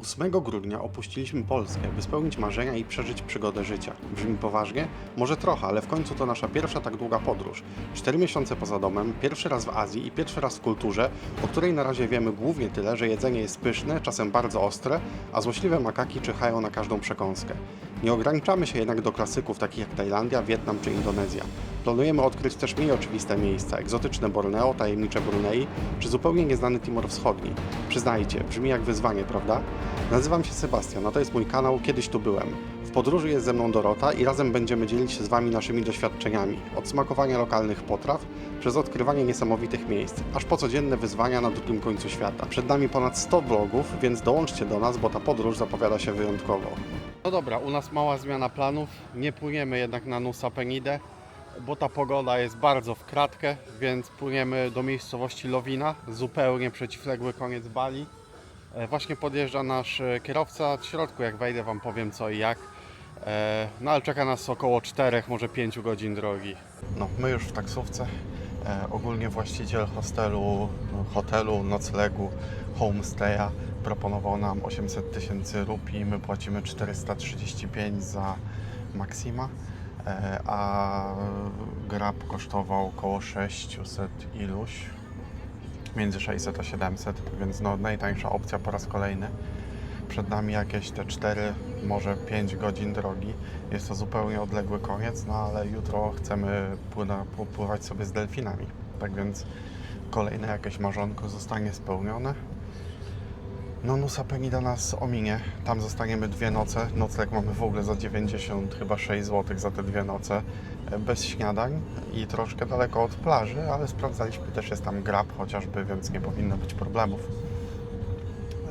8 grudnia opuściliśmy Polskę, by spełnić marzenia i przeżyć przygodę życia. Brzmi poważnie? Może trochę, ale w końcu to nasza pierwsza tak długa podróż. 4 miesiące poza domem, pierwszy raz w Azji i pierwszy raz w kulturze, o której na razie wiemy głównie tyle, że jedzenie jest pyszne, czasem bardzo ostre, a złośliwe makaki czyhają na każdą przekąskę. Nie ograniczamy się jednak do klasyków takich jak Tajlandia, Wietnam czy Indonezja. Planujemy odkryć też mniej oczywiste miejsca, egzotyczne Borneo, tajemnicze Brunei czy zupełnie nieznany Timor Wschodni. Przyznajcie, brzmi jak wyzwanie, prawda? Nazywam się Sebastian, a to jest mój kanał Kiedyś tu byłem. W podróży jest ze mną Dorota i razem będziemy dzielić się z Wami naszymi doświadczeniami. Od smakowania lokalnych potraw, przez odkrywanie niesamowitych miejsc, aż po codzienne wyzwania na drugim końcu świata. Przed nami ponad 100 vlogów, więc dołączcie do nas, bo ta podróż zapowiada się wyjątkowo. No dobra, u nas mała zmiana planów. Nie płyniemy jednak na Nusa Penidę, bo ta pogoda jest bardzo w kratkę, więc płyniemy do miejscowości Lowina, zupełnie przeciwległy koniec Bali. E, Właśnie podjeżdża nasz e, kierowca. W środku, jak wejdę, Wam powiem co i jak. E, No ale czeka nas około 4, może 5 godzin drogi. No, my już w taksówce. E, ogólnie właściciel hostelu, hotelu, noclegu, homestaya proponował nam 800 tysięcy rupii. My płacimy 435 za Maxima, e, a Grab kosztował około 600 iluś między 600 a 700, więc no najtańsza opcja po raz kolejny. Przed nami jakieś te 4, może 5 godzin drogi. Jest to zupełnie odległy koniec, no ale jutro chcemy popływać sobie z delfinami. Tak więc kolejne jakieś marzonko zostanie spełnione. No Nusa Penida nas ominie. Tam zostaniemy dwie noce. Nocleg mamy w ogóle za 90, chyba 6 zł za te dwie noce. Bez śniadań i troszkę daleko od plaży, ale sprawdzaliśmy też jest tam grab chociażby, więc nie powinno być problemów.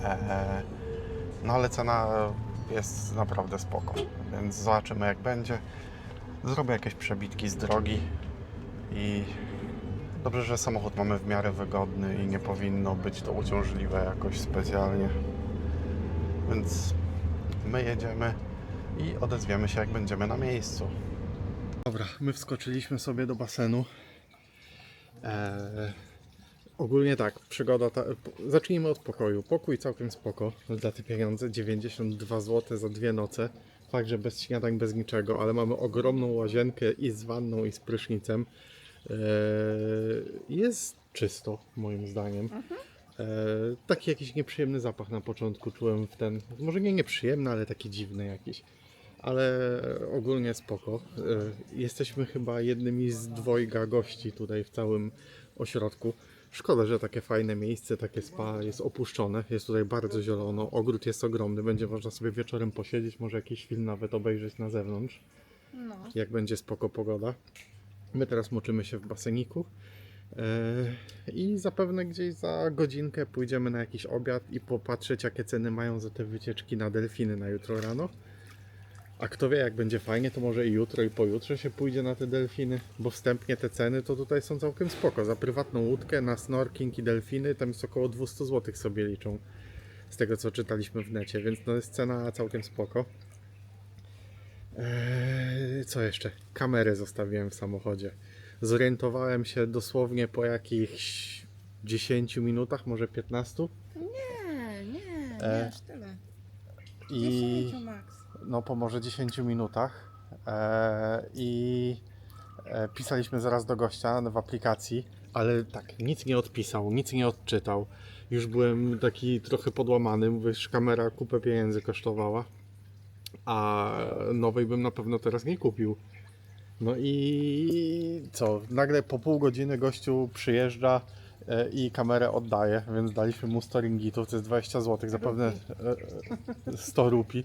Eee, no ale cena jest naprawdę spoko, więc zobaczymy jak będzie. Zrobię jakieś przebitki z drogi i dobrze, że samochód mamy w miarę wygodny i nie powinno być to uciążliwe jakoś specjalnie. Więc my jedziemy i odezwiemy się jak będziemy na miejscu. Dobra, my wskoczyliśmy sobie do basenu. Eee, ogólnie tak, przygoda. Ta, zacznijmy od pokoju. Pokój całkiem spoko za te pieniądze 92 zł za dwie noce. Fakt, że bez śniadań, bez niczego, ale mamy ogromną łazienkę i z wanną, i z prysznicem. Eee, jest czysto, moim zdaniem. Eee, taki jakiś nieprzyjemny zapach na początku czułem w ten. Może nie nieprzyjemny, ale taki dziwny jakiś ale ogólnie spoko. E, Jesteśmy chyba jednymi z dwojga gości tutaj w całym ośrodku. Szkoda, że takie fajne miejsce, takie spa jest opuszczone. Jest tutaj bardzo zielono, ogród jest ogromny, będzie można sobie wieczorem posiedzieć, może jakiś film nawet obejrzeć na zewnątrz, No. jak będzie spoko pogoda. My teraz moczymy się w baseniku. E, I zapewne gdzieś za godzinkę pójdziemy na jakiś obiad i popatrzeć, jakie ceny mają za te wycieczki na delfiny na jutro rano. A kto wie, jak będzie fajnie, to może i jutro, i pojutrze się pójdzie na te delfiny, bo wstępnie te ceny to tutaj są całkiem spoko. Za prywatną łódkę na snorking i delfiny tam jest około 200 zł sobie liczą. Z tego co czytaliśmy w necie, więc to jest cena całkiem spoko. Eee, co jeszcze? Kamerę zostawiłem w samochodzie. Zorientowałem się dosłownie po jakichś 10 minutach, może 15. Nie, nie, nie aż tyle. I 10 max. No po może 10 minutach e, i e, pisaliśmy zaraz do gościa w aplikacji, ale tak, nic nie odpisał, nic nie odczytał. Już byłem taki trochę podłamany, mówię, że kamera kupę pieniędzy kosztowała, a nowej bym na pewno teraz nie kupił. No i co, nagle po pół godziny gościu przyjeżdża i kamerę oddaje, więc daliśmy mu 100 ringgitów, to jest 20 zł, zapewne e, e, 100 rupi.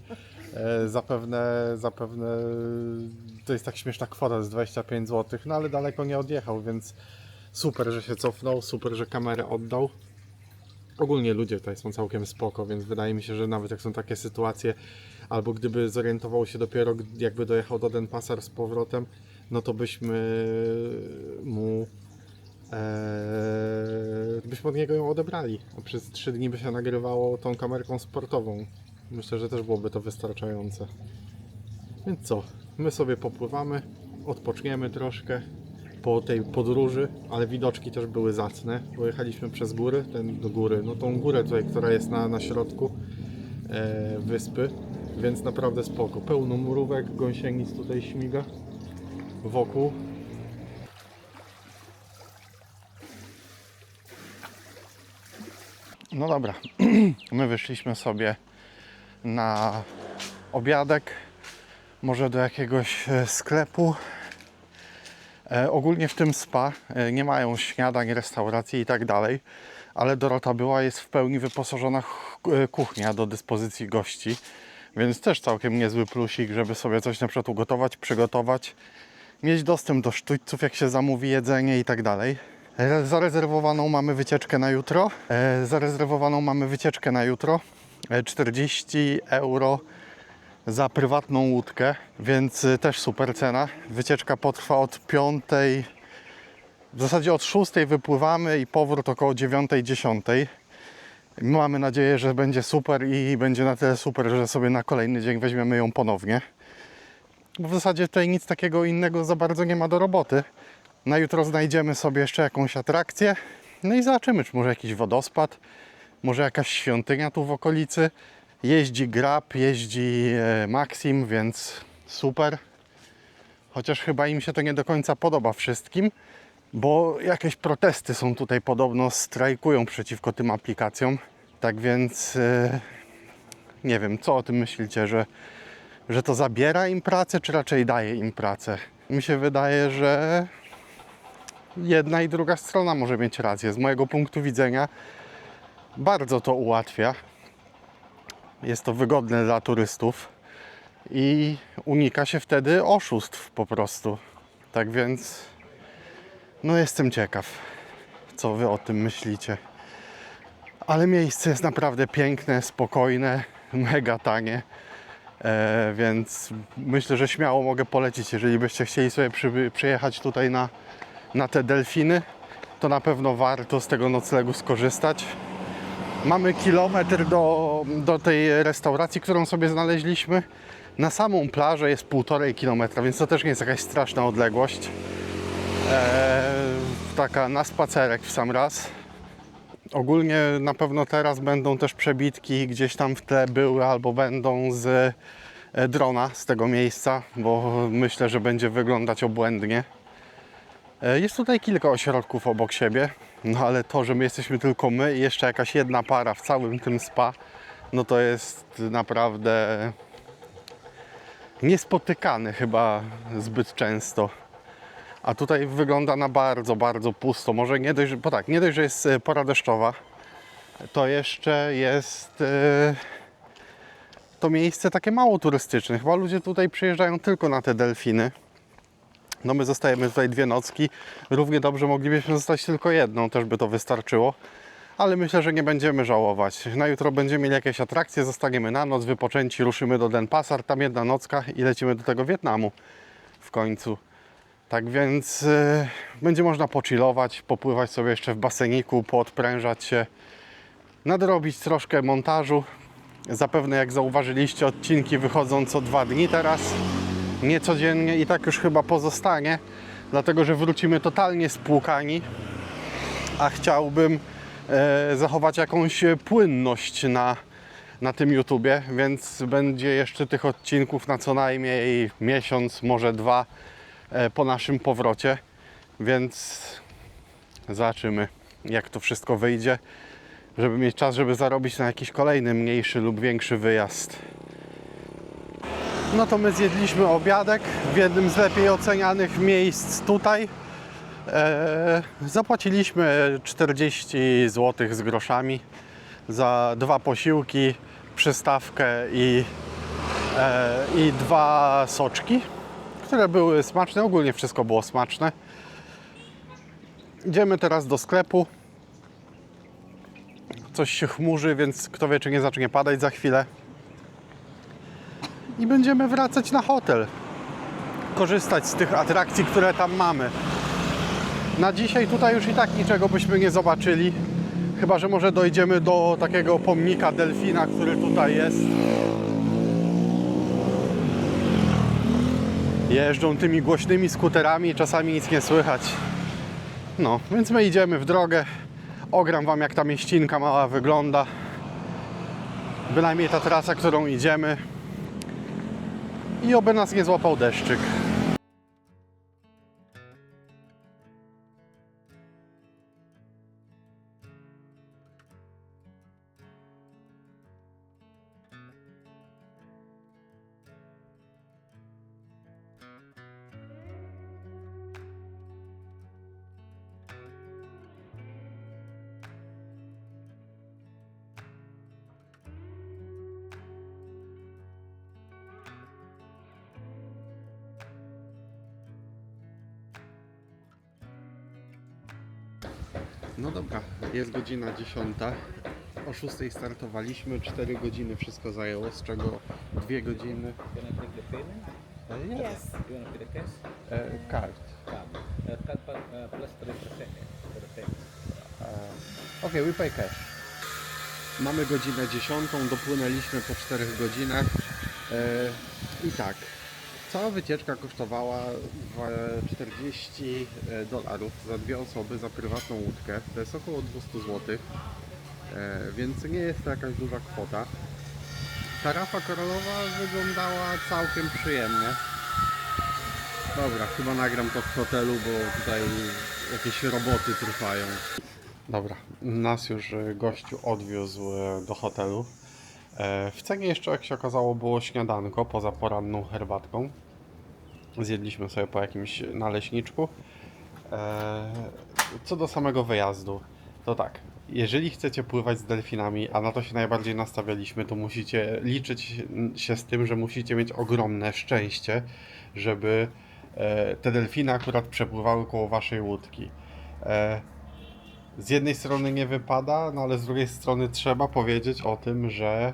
E, Zapewne, zapewne to jest tak śmieszna kwota, to jest 25 zł, no ale daleko nie odjechał, więc super, że się cofnął, super, że kamerę oddał. Ogólnie ludzie tutaj są całkiem spoko, więc wydaje mi się, że nawet jak są takie sytuacje, albo gdyby zorientował się dopiero, jakby dojechał do Denpasar z powrotem, no to byśmy mu Eee, byśmy od niego ją odebrali. A przez 3 dni by się nagrywało tą kamerką sportową. Myślę, że też byłoby to wystarczające. Więc co? My sobie popływamy, odpoczniemy troszkę po tej podróży, ale widoczki też były zacne, bo jechaliśmy przez góry, ten do góry, no tą górę tutaj, która jest na, na środku. e, wyspy, więc naprawdę spoko. Pełno mrówek, gąsienic tutaj śmiga wokół. No dobra, my wyszliśmy sobie na obiadek, może do jakiegoś e, sklepu. E, ogólnie w tym spa e, nie mają śniadań, restauracji i tak dalej, ale Dorota była, jest w pełni wyposażona e, kuchnia do dyspozycji gości, więc też całkiem niezły plusik, żeby sobie coś na przykład ugotować, przygotować, mieć dostęp do sztućców, jak się zamówi jedzenie i tak dalej. E, Zarezerwowaną mamy wycieczkę na jutro. E, Zarezerwowaną mamy wycieczkę na jutro. E, 40 euro za prywatną łódkę, więc y, też super cena. Wycieczka potrwa od 5, w zasadzie od 6 wypływamy i powrót około 9-10. Mamy nadzieję, że będzie super i będzie na tyle super, że sobie na kolejny dzień weźmiemy ją ponownie. Bo w zasadzie tutaj nic takiego innego za bardzo nie ma do roboty. Na jutro znajdziemy sobie jeszcze jakąś atrakcję. No i zobaczymy, czy może jakiś wodospad, może jakaś świątynia tu w okolicy. Jeździ Grab, jeździ e, Maxim, więc super. Chociaż chyba im się to nie do końca podoba wszystkim, bo jakieś protesty są tutaj podobno, strajkują przeciwko tym aplikacjom. Tak więc e, nie wiem, co o tym myślicie, że, że to zabiera im pracę, czy raczej daje im pracę? Mi się wydaje, że jedna i druga strona może mieć rację. Z mojego punktu widzenia bardzo to ułatwia. Jest to wygodne dla turystów i unika się wtedy oszustw po prostu. Tak więc, no jestem ciekaw, co wy o tym myślicie. Ale miejsce jest naprawdę piękne, spokojne, mega tanie. E, więc myślę, że śmiało mogę polecić, jeżeli byście chcieli sobie przy, przyjechać tutaj na, na te delfiny, to na pewno warto z tego noclegu skorzystać. Mamy kilometr do, do tej restauracji, którą sobie znaleźliśmy. Na samą plażę jest półtorej kilometra, więc to też nie jest jakaś straszna odległość. Eee, taka na spacerek w sam raz. Ogólnie na pewno teraz będą też przebitki gdzieś tam w tle były albo będą z e, drona z tego miejsca, bo myślę, że będzie wyglądać obłędnie. E, Jest tutaj kilka ośrodków obok siebie, no ale to, że my jesteśmy tylko my i jeszcze jakaś jedna para w całym tym spa, no to jest naprawdę niespotykany chyba zbyt często. A tutaj wygląda na bardzo, bardzo pusto. Może nie dość, bo tak, nie dość, że jest e, pora deszczowa, to jeszcze jest e, to miejsce takie mało turystyczne. Chyba ludzie tutaj przyjeżdżają tylko na te delfiny. No my zostajemy tutaj dwie nocki. Równie dobrze moglibyśmy zostać tylko jedną, też by to wystarczyło. Ale myślę, że nie będziemy żałować. Na jutro będziemy mieli jakieś atrakcje, zostaniemy na noc, wypoczęci, ruszymy do Denpasar, tam jedna nocka i lecimy do tego Wietnamu w końcu. Tak więc e, będzie można pochillować, popływać sobie jeszcze w baseniku, poodprężać się, nadrobić troszkę montażu. Zapewne jak zauważyliście odcinki wychodzą co dwa dni teraz nie codziennie i tak już chyba pozostanie, dlatego że wrócimy totalnie spłukani, a chciałbym e, zachować jakąś płynność na, na tym YouTubie, więc będzie jeszcze tych odcinków na co najmniej miesiąc, może dwa e, po naszym powrocie, więc zobaczymy jak to wszystko wyjdzie, żeby mieć czas, żeby zarobić na jakiś kolejny mniejszy lub większy wyjazd. No to my zjedliśmy obiadek w jednym z lepiej ocenianych miejsc tutaj. E, zapłaciliśmy 40 zł z groszami za dwa posiłki, przystawkę i, e, i dwa soczki, które były smaczne. Ogólnie wszystko było smaczne. Idziemy teraz do sklepu. Coś się chmurzy, więc kto wie, czy nie zacznie padać za chwilę i będziemy wracać na hotel. Korzystać z tych atrakcji, które tam mamy. Na dzisiaj tutaj już i tak niczego byśmy nie zobaczyli. Chyba, że może dojdziemy do takiego pomnika delfina, który tutaj jest. Jeżdżą tymi głośnymi skuterami, czasami nic nie słychać. No, więc my idziemy w drogę. Ogram Wam, jak ta mieścinka mała wygląda. Bynajmniej ta trasa, którą idziemy. I oby nas nie złapał deszczyk. No dobra, jest godzina 10. O 6 startowaliśmy, 4 godziny wszystko zajęło, z czego 2 godziny. Yes. E, kart. Tax. Okej, we pay cash. Mamy godzinę 10, dopłynęliśmy po 4 godzinach. E, I tak, cała wycieczka kosztowała dwa- 40 dolarów za dwie osoby, za prywatną łódkę. To jest około 200 zł, e, więc nie jest to jakaś duża kwota. Tarafa koralowa wyglądała całkiem przyjemnie. Dobra, chyba nagram to w hotelu, bo tutaj jakieś roboty trwają. Dobra, nas już e, gościu odwiózł e, do hotelu. E, W cenie jeszcze, jak się okazało, było śniadanko poza poranną herbatką. Zjedliśmy sobie po jakimś naleśniczku. E, Co do samego wyjazdu, to tak. Jeżeli chcecie pływać z delfinami, a na to się najbardziej nastawialiśmy, to musicie liczyć się z tym, że musicie mieć ogromne szczęście, żeby e, te delfiny akurat przepływały koło waszej łódki. E, z jednej strony nie wypada, no ale z drugiej strony trzeba powiedzieć o tym, że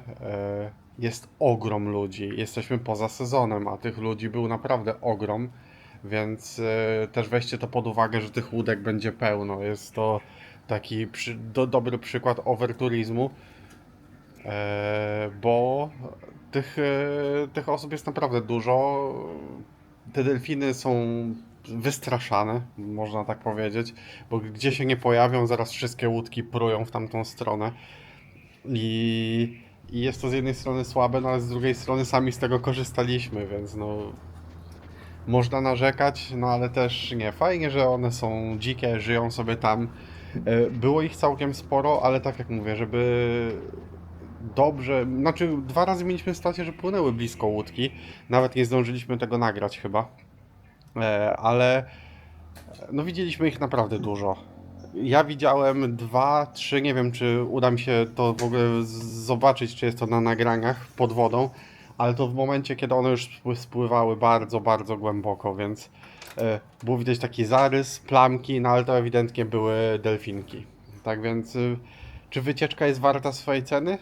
jest ogrom ludzi. Jesteśmy poza sezonem, a tych ludzi był naprawdę ogrom, więc e, też weźcie to pod uwagę, że tych łódek będzie pełno. Jest to taki przy, do, dobry przykład overturizmu, e, bo tych, e, tych osób jest naprawdę dużo. Te delfiny są wystraszane, można tak powiedzieć, bo gdzie się nie pojawią, zaraz wszystkie łódki prują w tamtą stronę. I, I jest to z jednej strony słabe, no ale z drugiej strony sami z tego korzystaliśmy, więc no można narzekać, no ale też nie. Fajnie, że one są dzikie, żyją sobie tam. E, Było ich całkiem sporo, ale tak jak mówię, żeby dobrze, znaczy dwa razy mieliśmy sytuację, że płynęły blisko łódki, nawet nie zdążyliśmy tego nagrać chyba. E, ale no widzieliśmy ich naprawdę dużo. Ja widziałem dwa, trzy, nie wiem czy uda mi się to w ogóle zobaczyć, czy jest to na nagraniach pod wodą, ale to w momencie, kiedy one już spły- spływały bardzo, bardzo głęboko, więc e, był widać taki zarys, plamki, no ale to ewidentnie były delfinki. Tak więc, y, czy wycieczka jest warta swojej ceny?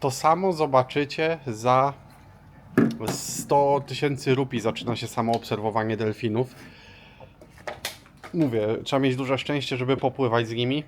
To samo zobaczycie za 100 tysięcy rupii zaczyna się samo obserwowanie delfinów. Mówię, trzeba mieć duże szczęście, żeby popływać z nimi.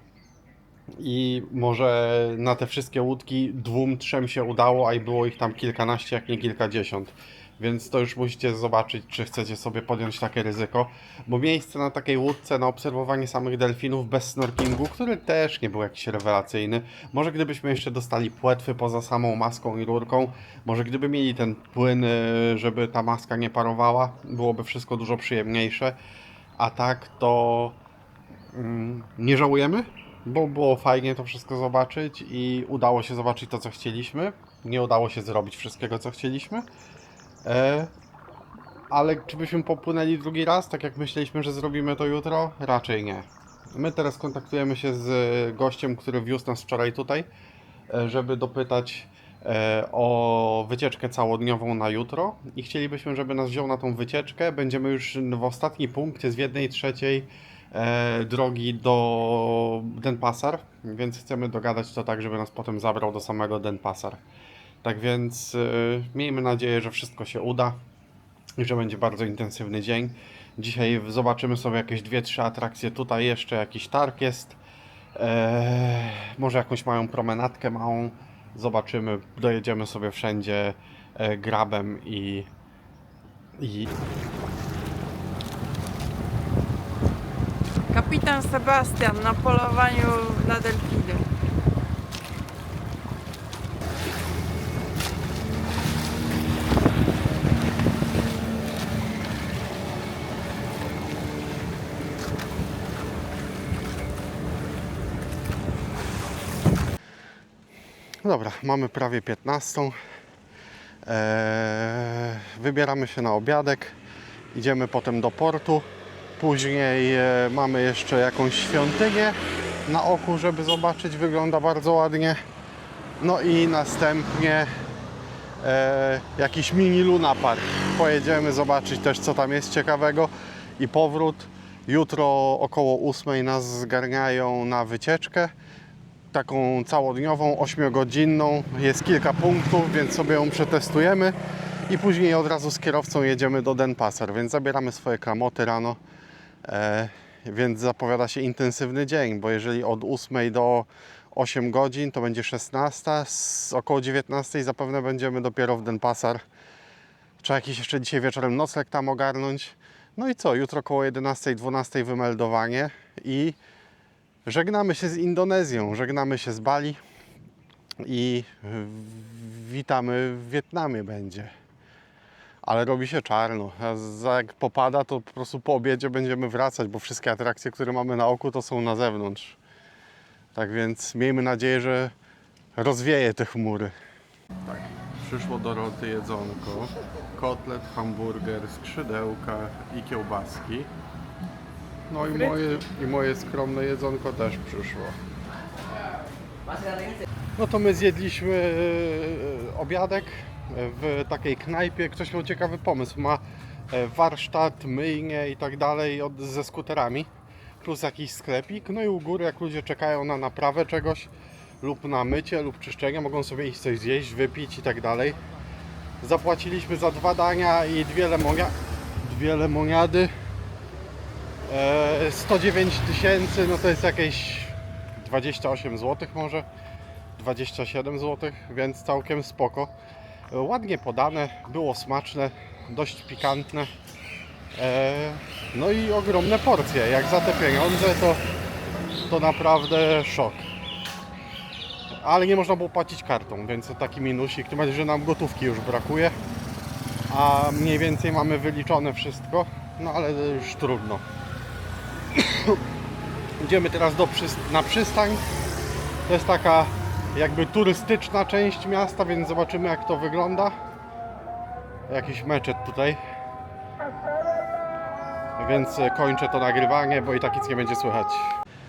I może na te wszystkie łódki dwóm, trzem się udało, a i było ich tam kilkanaście, jak nie kilkadziesiąt. Więc to już musicie zobaczyć, czy chcecie sobie podjąć takie ryzyko. Bo miejsce na takiej łódce, na obserwowanie samych delfinów bez snorkelingu, który też nie był jakiś rewelacyjny. Może gdybyśmy jeszcze dostali płetwy poza samą maską i rurką, może gdyby mieli ten płyn, y, żeby ta maska nie parowała, byłoby wszystko dużo przyjemniejsze. A tak to mm, nie żałujemy, bo było fajnie to wszystko zobaczyć i udało się zobaczyć to, co chcieliśmy. Nie udało się zrobić wszystkiego, co chcieliśmy. E, ale czy byśmy popłynęli drugi raz, tak jak myśleliśmy, że zrobimy to jutro? Raczej nie. My teraz kontaktujemy się z gościem, który wiózł nas wczoraj tutaj, e, żeby dopytać o wycieczkę całodniową na jutro i chcielibyśmy, żeby nas wziął na tą wycieczkę. Będziemy już w ostatniej punkcie z jednej trzeciej e, drogi do Denpasar, więc chcemy dogadać to tak, żeby nas potem zabrał do samego Denpasar. Tak więc y, miejmy nadzieję, że wszystko się uda i że będzie bardzo intensywny dzień. Dzisiaj zobaczymy sobie jakieś dwie, trzy atrakcje. Tutaj jeszcze jakiś targ jest. Eee, może jakąś małą promenadkę małą. Zobaczymy. Dojedziemy sobie wszędzie e, grabem i, i Kapitan Sebastian na polowaniu na delfiny. Dobra, mamy prawie 15. Eee, wybieramy się na obiadek. Idziemy potem do portu. Później e, mamy jeszcze jakąś świątynię na oku, żeby zobaczyć. Wygląda bardzo ładnie. No i następnie e, jakiś mini Luna Park. Pojedziemy zobaczyć też co tam jest ciekawego i powrót. Jutro około 8 nas zgarniają na wycieczkę. Taką całodniową, 8-godzinną. Jest kilka punktów, więc sobie ją przetestujemy. I później od razu z kierowcą jedziemy do Denpasar, więc zabieramy swoje klamoty rano. E, więc zapowiada się intensywny dzień, bo jeżeli od 8 do 8 godzin to będzie 16, z około 19 zapewne będziemy dopiero w Denpasar. Trzeba jakiś jeszcze dzisiaj wieczorem nocleg tam ogarnąć. No i co, jutro około 11-12 wymeldowanie i żegnamy się z Indonezją, żegnamy się z Bali i witamy w Wietnamie będzie. Ale robi się czarno. Jak popada, to po prostu po obiedzie będziemy wracać, bo wszystkie atrakcje, które mamy na oku, to są na zewnątrz. Tak więc miejmy nadzieję, że rozwieje te chmury. Tak, przyszło Doroty jedzonko. Kotlet, hamburger, skrzydełka i kiełbaski. No i moje, i moje skromne jedzonko też przyszło. No to my zjedliśmy e, obiadek w takiej knajpie. Ktoś miał ciekawy pomysł. Ma e, warsztat, myjnie i tak dalej ze skuterami. Plus jakiś sklepik. No i u góry, jak ludzie czekają na naprawę czegoś lub na mycie lub czyszczenie, mogą sobie iść coś zjeść, wypić i tak dalej. Zapłaciliśmy za dwa dania i dwie, lemonia, dwie lemoniady. E, 109 tysięcy, no to jest jakieś 28 zł może. 27 zł, więc całkiem spoko. E, Ładnie podane, było smaczne, dość pikantne. E, No i ogromne porcje. Jak za te pieniądze to, to naprawdę szok. Ale nie można było płacić kartą, więc to taki minusik. Tym bardziej, że nam gotówki już brakuje. A mniej więcej mamy wyliczone wszystko. No ale już trudno. Idziemy teraz do na przystań. To jest taka jakby turystyczna część miasta, więc zobaczymy jak to wygląda. Jakiś meczet tutaj. Więc e, kończę to nagrywanie, bo i tak nic nie będzie słychać.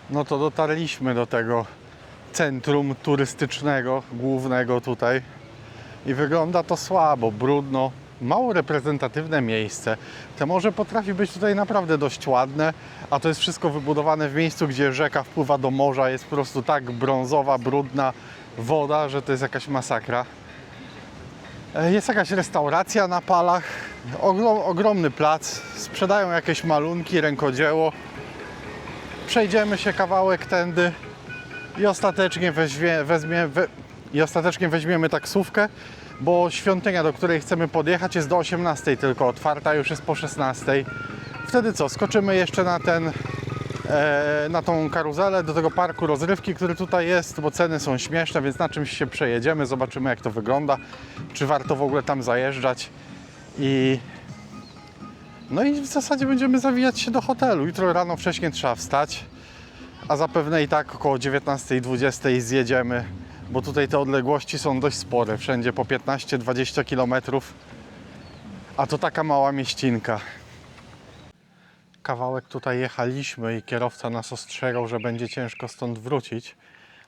No to dotarliśmy do tego centrum turystycznego, głównego tutaj. I wygląda to słabo, brudno, mało reprezentatywne miejsce. Te morze potrafi być tutaj naprawdę dość ładne, a to jest wszystko wybudowane w miejscu, gdzie rzeka wpływa do morza. Jest po prostu tak brązowa, brudna woda, że to jest jakaś masakra. E, Jest jakaś restauracja na palach, ogrom, ogromny plac, sprzedają jakieś malunki, rękodzieło. Przejdziemy się kawałek tędy i ostatecznie, weźmie, weźmie, we, i ostatecznie weźmiemy taksówkę, bo świątynia, do której chcemy podjechać jest do 18 tylko otwarta, już jest po 16. Wtedy co, skoczymy jeszcze na ten e, na tą karuzelę, do tego parku rozrywki, który tutaj jest, bo ceny są śmieszne, więc na czymś się przejedziemy, zobaczymy jak to wygląda, czy warto w ogóle tam zajeżdżać i no i w zasadzie będziemy zawijać się do hotelu. Jutro rano wcześniej trzeba wstać, a zapewne i tak około 19.20 zjedziemy, bo tutaj te odległości są dość spore, wszędzie po 15-20 km, a to taka mała mieścinka. Kawałek tutaj jechaliśmy i kierowca nas ostrzegał, że będzie ciężko stąd wrócić,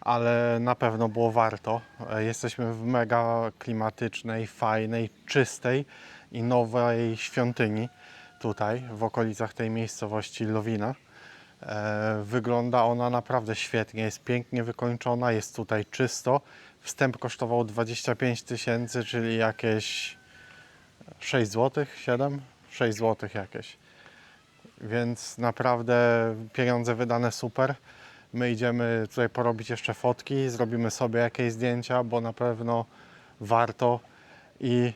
ale na pewno było warto. E, Jesteśmy w mega klimatycznej, fajnej, czystej i nowej świątyni tutaj w okolicach tej miejscowości Lowina. E, Wygląda ona naprawdę świetnie, jest pięknie wykończona, jest tutaj czysto. Wstęp kosztował 25 tysięcy, czyli jakieś 6 zł, 7? 6 zł jakieś. Więc naprawdę pieniądze wydane super. My idziemy tutaj porobić jeszcze fotki, zrobimy sobie jakieś zdjęcia, bo na pewno warto i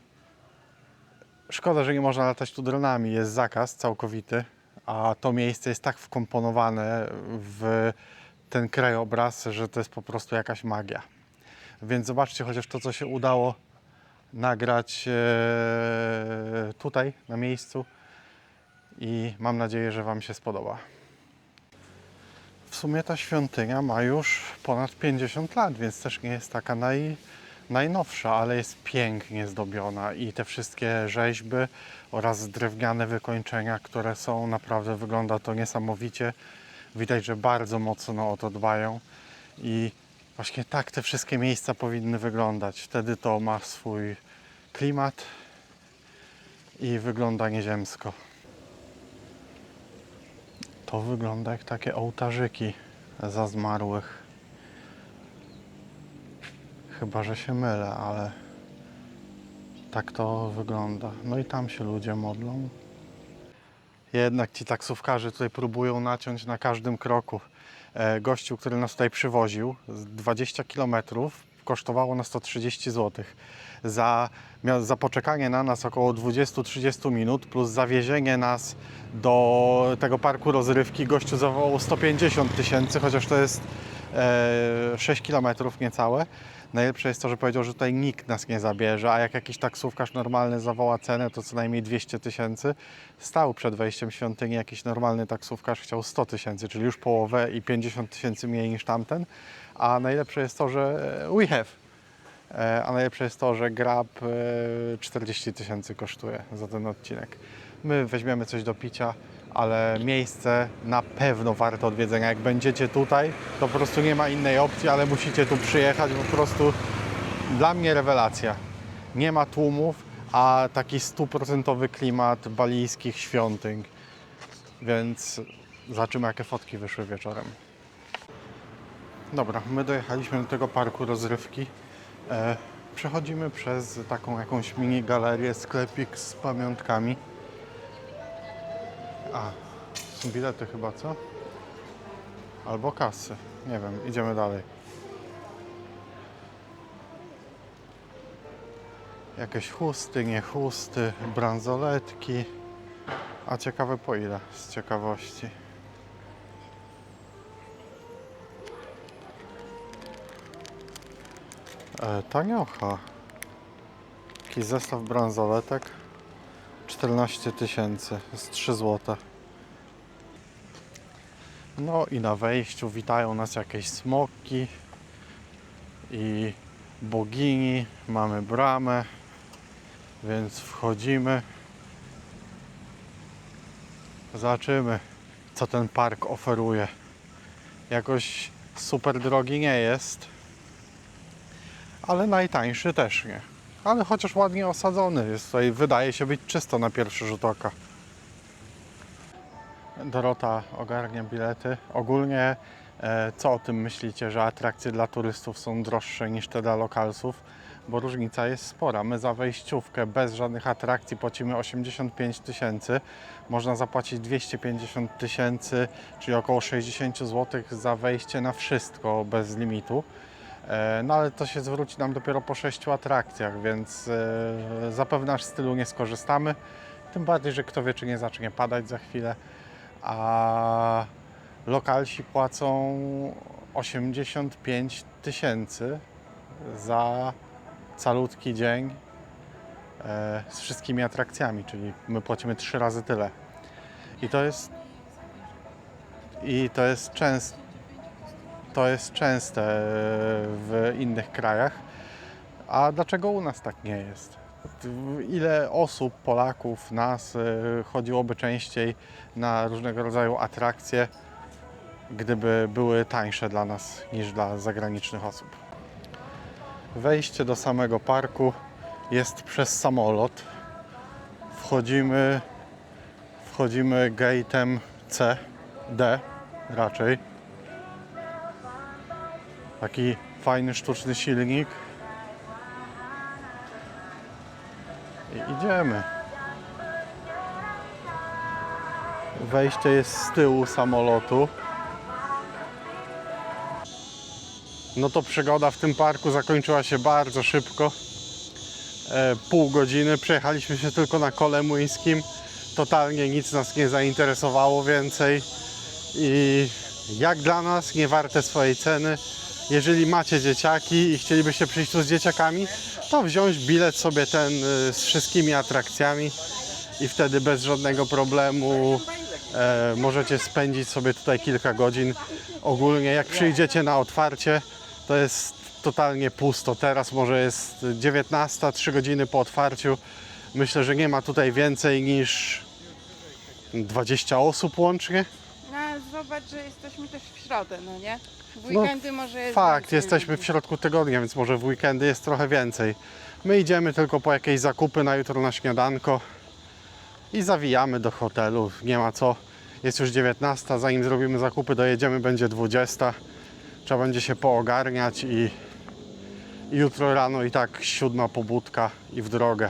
szkoda, że nie można latać tu dronami, jest zakaz całkowity, a to miejsce jest tak wkomponowane w ten krajobraz, że to jest po prostu jakaś magia. Więc zobaczcie chociaż to, co się udało nagrać e, tutaj na miejscu i mam nadzieję, że Wam się spodoba. W sumie ta świątynia ma już ponad 50 lat, więc też nie jest taka naj, najnowsza, ale jest pięknie zdobiona i te wszystkie rzeźby oraz drewniane wykończenia, które są, naprawdę wygląda to niesamowicie. Widać, że bardzo mocno o to dbają i właśnie tak te wszystkie miejsca powinny wyglądać. Wtedy to ma swój klimat i wygląda nieziemsko. To wygląda jak takie ołtarzyki za zmarłych. Chyba, że się mylę, ale tak to wygląda. No i tam się ludzie modlą. Jednak ci taksówkarze tutaj próbują naciąć na każdym kroku. E, Gościu, który nas tutaj przywoził, z 20 km kosztowało nas to 30 zł. Za, za poczekanie na nas około 20-30 minut plus zawiezienie nas do tego parku rozrywki gościu zawołał 150 tysięcy, chociaż to jest e, 6 km niecałe. Najlepsze jest to, że powiedział, że tutaj nikt nas nie zabierze, a jak jakiś taksówkarz normalny zawoła cenę, to co najmniej 200 tysięcy. Stał przed wejściem świątyni jakiś normalny taksówkarz, chciał 100 tysięcy, czyli już połowę i 50 tysięcy mniej niż tamten. A najlepsze jest to, że e, we have. E, A najlepsze jest to, że Grab e, 40 tysięcy kosztuje za ten odcinek. My weźmiemy coś do picia, ale miejsce na pewno warte odwiedzenia. Jak będziecie tutaj, to po prostu nie ma innej opcji, ale musicie tu przyjechać. Po prostu dla mnie rewelacja. Nie ma tłumów, a taki stuprocentowy klimat balijskich świątyń. Więc zobaczymy, jakie fotki wyszły wieczorem. Dobra, my dojechaliśmy do tego parku rozrywki. E, przechodzimy przez taką jakąś mini galerię, sklepik z pamiątkami. A, są bilety chyba, co? Albo kasy. Nie wiem, idziemy dalej. Jakieś chusty, nie chusty, bransoletki. A ciekawe po ile, z ciekawości. E, taniocha. Jakiś zestaw bransoletek. 14 tysięcy, z 3 zł. No i na wejściu witają nas jakieś smoki i bogini. Mamy bramę, więc wchodzimy. Zobaczymy, co ten park oferuje. Jakoś super drogi nie jest, ale najtańszy też nie. Ale chociaż ładnie osadzony jest tutaj, wydaje się być czysto na pierwszy rzut oka. Dorota ogarnia bilety. Ogólnie e, co o tym myślicie, że atrakcje dla turystów są droższe niż te dla lokalsów? Bo różnica jest spora. My za wejściówkę bez żadnych atrakcji płacimy 85 tysięcy. Można zapłacić 250 tysięcy, czyli około 60 zł za wejście na wszystko bez limitu. E, No ale to się zwróci nam dopiero po sześciu atrakcjach, więc e, zapewne aż z tylu nie skorzystamy. Tym bardziej, że kto wie, czy nie zacznie padać za chwilę. A lokalsi płacą 85 tysięcy za calutki dzień e, z wszystkimi atrakcjami, czyli my płacimy trzy razy tyle. I to jest i to jest często to jest częste w innych krajach. A dlaczego u nas tak nie jest? Ile osób, Polaków, nas y, chodziłoby częściej na różnego rodzaju atrakcje, gdyby były tańsze dla nas niż dla zagranicznych osób? Wejście do samego parku jest przez samolot. Wchodzimy, wchodzimy gate'em C, D raczej. Taki fajny sztuczny silnik. I idziemy. Wejście jest z tyłu samolotu. No to przygoda w tym parku zakończyła się bardzo szybko. E, pół godziny. Przejechaliśmy się tylko na kole młyńskim. Totalnie nic nas nie zainteresowało więcej. I jak dla nas nie warte swojej ceny. Jeżeli macie dzieciaki i chcielibyście przyjść tu z dzieciakami, to wziąć bilet sobie ten y, z wszystkimi atrakcjami i wtedy bez żadnego problemu e, możecie spędzić sobie tutaj kilka godzin. Ogólnie jak przyjdziecie na otwarcie, to jest totalnie pusto. Teraz może jest 19, 3 godziny po otwarciu. Myślę, że nie ma tutaj więcej niż 20 osób łącznie. No ale zobacz, że jesteśmy też w środę, no nie? W weekendy może jest Fakt, więcej jesteśmy w ludzi. środku tygodnia, więc może w weekendy jest trochę więcej. My idziemy tylko po jakieś zakupy na jutro na śniadanko i zawijamy do hotelu. Nie ma co. Jest już 19, zanim zrobimy zakupy, dojedziemy, będzie 20. Trzeba będzie się poogarniać i, i jutro rano i tak siódma pobudka i w drogę.